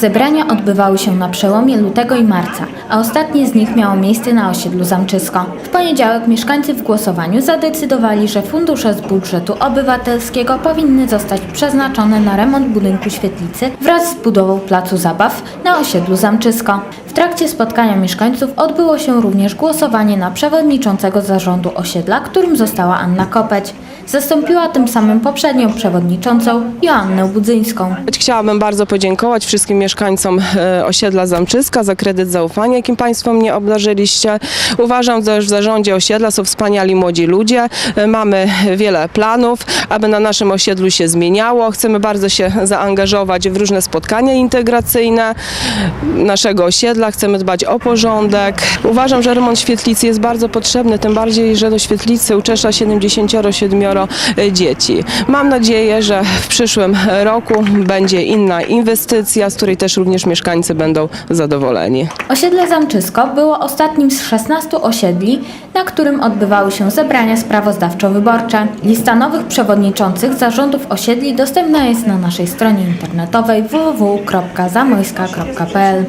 Zebrania odbywały się na przełomie lutego i marca, a ostatnie z nich miało miejsce na osiedlu Zamczysko. W poniedziałek mieszkańcy w głosowaniu zadecydowali, że fundusze z budżetu obywatelskiego powinny zostać przeznaczone na remont budynku świetlicy wraz z budową placu zabaw na osiedlu Zamczysko. W trakcie spotkania mieszkańców odbyło się również głosowanie na przewodniczącego zarządu osiedla, którym została Anna Kopeć. Zastąpiła tym samym poprzednią przewodniczącą Joannę Budzyńską. Chciałabym bardzo podziękować wszystkim mieszkańcom e, osiedla Zamczyska za kredyt zaufania, jakim Państwo mnie obdarzyliście. Uważam, że w zarządzie osiedla są wspaniali młodzi ludzie. E, Mamy wiele planów, aby na naszym osiedlu się zmieniało. Chcemy bardzo się zaangażować w różne spotkania integracyjne naszego osiedla. Chcemy dbać o porządek. Uważam, że remont świetlicy jest bardzo potrzebny, tym bardziej, że do świetlicy uczesza 77 dzieci. Mam nadzieję, że w przyszłym roku będzie inna inwestycja, z której też również mieszkańcy będą zadowoleni. Osiedle Zamczysko było ostatnim z 16 osiedli, na którym odbywały się zebrania sprawozdawczo-wyborcze. Lista nowych przewodniczących zarządów osiedli dostępna jest na naszej stronie internetowej www.zamojska.pl.